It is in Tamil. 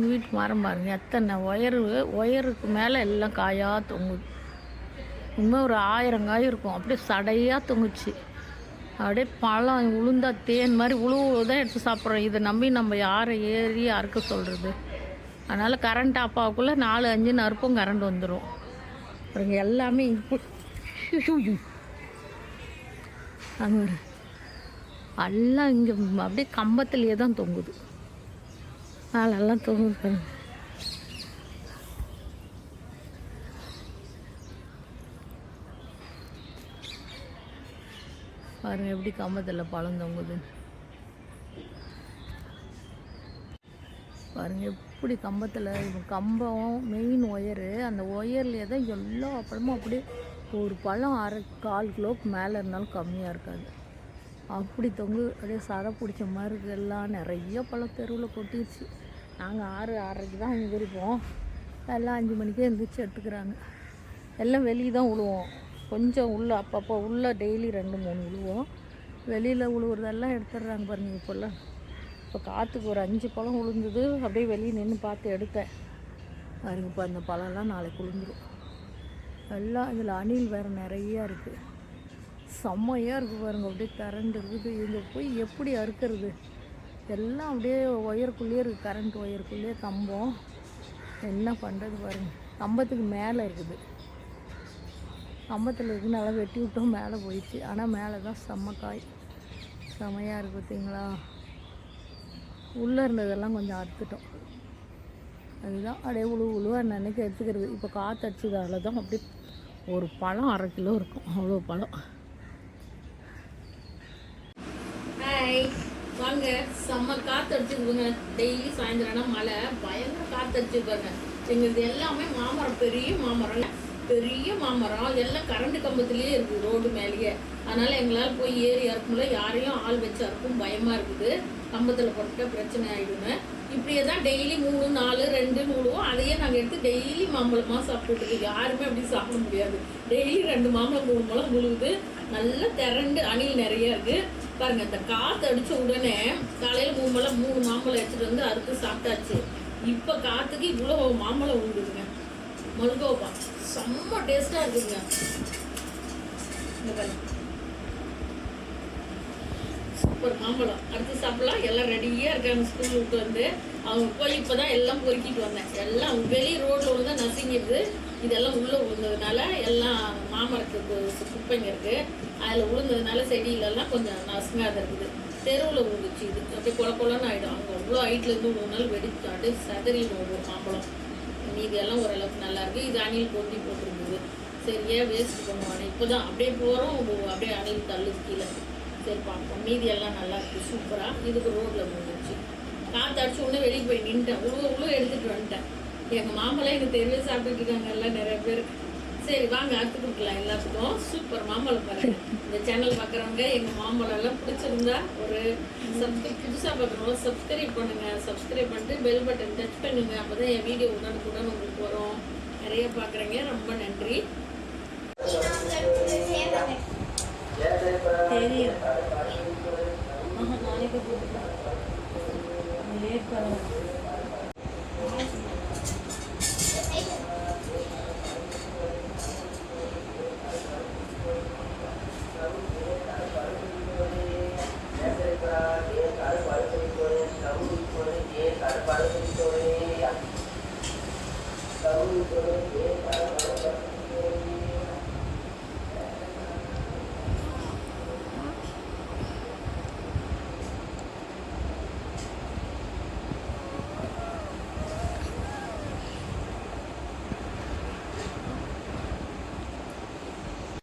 எங்கள் வீட்டு மரம் பாருங்கள் எத்தனை ஒயரு ஒயருக்கு மேலே எல்லாம் காயாக தொங்குது. இன்னும் ஒரு ஆயிரம் காய் இருக்கும். அப்படியே சடையாக தொங்குச்சு. அப்படியே பழம் உளுந்தா தேன் மாதிரி உழுவு தான் எடுத்து சாப்பிட்றோம். இதை நம்பி நம்ம யாரை ஏறி அறுக்க சொல்கிறது அதனால் கரண்ட் ஆஃப் ஆகக்குள்ளே நாலு அஞ்சு நறுப்பும் கரண்ட் வந்துடும் அப்புறம் எல்லாமே அது எல்லாம் இங்கே அப்படியே கம்பத்துலேயே தான் தொங்குது. ஆளெல்லாம் தொங்குது பாருங்க பாருங்க எப்படி கம்பத்தில் பழம் தொங்குது. பாருங்க எப்படி கம்பத்தில் கம்பம் மெயின் ஒயரு அந்த ஒயர்லேயே தான் எல்லா பழமும் அப்படியே ஒரு பழம் அரை கால் கிலோக்கு மேலே இருந்தாலும் கம்மியாக இருக்காது. அப்படி தொங்கு அப்படியே சரை பிடிச்ச மாதிரி இருக்கு. எல்லாம் நிறைய பழம் தெருவில் கொட்டிடுச்சு நாங்கள் ஆறு ஆறரைக்கு தான் அங்கே இருப்போம் எல்லாம் அஞ்சு மணிக்கே எழுந்திரிச்சு எடுத்துக்கிறாங்க. எல்லாம் வெளியே தான் விழுவோம் கொஞ்சம் உள்ள அப்பப்போ உள்ளே டெய்லி ரெண்டு மூணு விழுவோம் வெளியில் உழுவுறதெல்லாம் எடுத்துடுறாங்க பாருங்கள் இப்போல்லாம் இப்போ காற்றுக்கு ஒரு அஞ்சு பழம் விழுந்தது அப்படியே வெளியே நின்று பார்த்து எடுத்தேன். பாருங்க இப்போ அந்த பழம்லாம் நாளைக்கு விழுந்துடும் எல்லாம் இதில் அணில் வேறு நிறையா இருக்குது செம்மையாக இருக்குது பாருங்க. அப்படியே கரண்ட் இருக்குது. இங்கே போய் எப்படி அறுக்கிறது? எல்லாம் அப்படியே ஒயருக்குள்ளேயே இருக்குது கரண்ட் ஒயருக்குள்ளேயே கம்பம். என்ன பண்ணுறது பாருங்கள் கம்பத்துக்கு மேலே இருக்குது. கம்பத்தில் இருக்கு நல்லா வெட்டி விட்டோம் மேலே போயிடுச்சு. ஆனால் மேலே தான் செம்ம காய். செமையாக இருக்குது பார்த்தீங்களா உள்ளே இருந்ததெல்லாம் கொஞ்சம் அறுத்துட்டோம். அதுதான் அப்படியே உழு உழுவாக நினைக்க எடுத்துக்கிறது. இப்போ காற்று அடிச்சதால தான் அப்படியே ஒரு பழம் அரை கிலோ இருக்கும். அவ்வளோ பழம். வாங்க. செம்ம காற்று அடிச்சுக்குங்க டெய்லி சாயந்தரம் மழை. பயங்கர காற்று அடிச்சுப்பாங்க எங்களுக்கு எல்லாமே மாமரம் பெரிய மாமரம் பெரிய மாமரம். எல்லாம் கரண்ட் கம்பத்துலேயே இருக்குது ரோடு மேலேயே. அதனால் எங்களால் போய் ஏறி இறக்கும்ல யாரையும் ஆள் வச்சு இறக்கும் பயமாக இருக்குது. கம்பத்தில் போட்டுட்டா பிரச்சனை ஆயிடுங்க இப்படியே தான் டெய்லி மூணு நாலு ரெண்டு நூலுவோம் அதையே நாங்கள் எடுத்து டெய்லி மாம்பழமாக சாப்பிட்டுட்டு யாருமே அப்படி சாப்பிட முடியாது. டெய்லி ரெண்டு மாம்பழம் மூணு மூலம் முழுகுது. நல்லா திரண்டு அணில் நிறைய இருக்குது பாருங்க இந்த காற்று அடித்த உடனே காலையில் மூணு மலம் மூணு மாம்பழம் எடுத்துட்டு வந்து அறுத்து சாப்பிட்டாச்சு. இப்போ காற்றுக்கு இவ்வளோ மாம்பழம் உண்டுதுங்க மல்கோபா செம்ம டேஸ்ட்டாக இருக்குங்க இந்த பாருங்க. சூப்பர் மாம்பழம். அடுத்து சாப்பிடலாம். எல்லாம் ரெடியாக இருக்காங்க ஸ்கூல் விட்டு வந்து. அவங்க போய் இப்போ தான் எல்லாம் பொறுக்கிட்டு வந்தேன். எல்லாம் வெளி ரோட்டில் வந்து நசுங்கிடுது. இதெல்லாம் உள்ளே விழுந்ததுனால எல்லாம் மாமரத்துக்கு குப்பைங்க இருக்குது அதில் விழுந்ததுனால செடியிலெல்லாம் கொஞ்சம் நசுங்காத இருக்குது. தெருவில் விழுந்துச்சு இது. அப்படியே குள கொலன்னு ஆகிடும் அங்கே அவ்வளோ ஹைட்லேருந்து விழுந்தாலும் வெடிச்சு அப்படியே சதறி போகும் மாம்பழம். மீதி எல்லாம் ஓரளவுக்கு நல்லா இருக்கு. இது அணில் கொட்டி போட்டிருந்தது. சரியா வேஸ்ட் பண்ணுவானே? இப்போ தான் அப்படியே போகிறோம் அப்படியே அணில் தள்ளுது கீழே சரி பார்ப்போம். மீதி எல்லாம் நல்லா இருக்கு. சூப்பராக இதுக்கு ரோட்டில் முடிஞ்சிச்சு காற்று அடிச்சு உடனே வெளியே போய் நின்ட்டேன். உழுவ உழுவ எடுத்துட்டு வந்துட்டேன். எங்கள் மாமலாம் எனக்கு தெருவே சாப்பிட்டுட்டு இருக்காங்க எல்லாம் நிறைய பேர். சரி வாங்க அடுத்து கொடுக்கலாம் எல்லாத்துக்கும். சூப்பர் மாம்பழம் பாருங்க. இந்த சேனல் பார்க்குறவங்க எங்கள் மாம்பழம் எல்லாம் பிடிச்சிருந்தா ஒரு சப்ஸ்கிரைப் புதுசாக பார்க்குறவங்க சப்ஸ்கிரைப் பண்ணுங்க. சப்ஸ்கிரைப் பண்ணிட்டு பெல் பட்டன் டச் பண்ணுங்க. அப்போ தான் என் வீடியோ உடனுக்குடன் உங்களுக்கு வரும். நிறைய பார்க்குறீங்க ரொம்ப நன்றி. தெரியும். நாளைக்கு லேட் பண்ணுங்க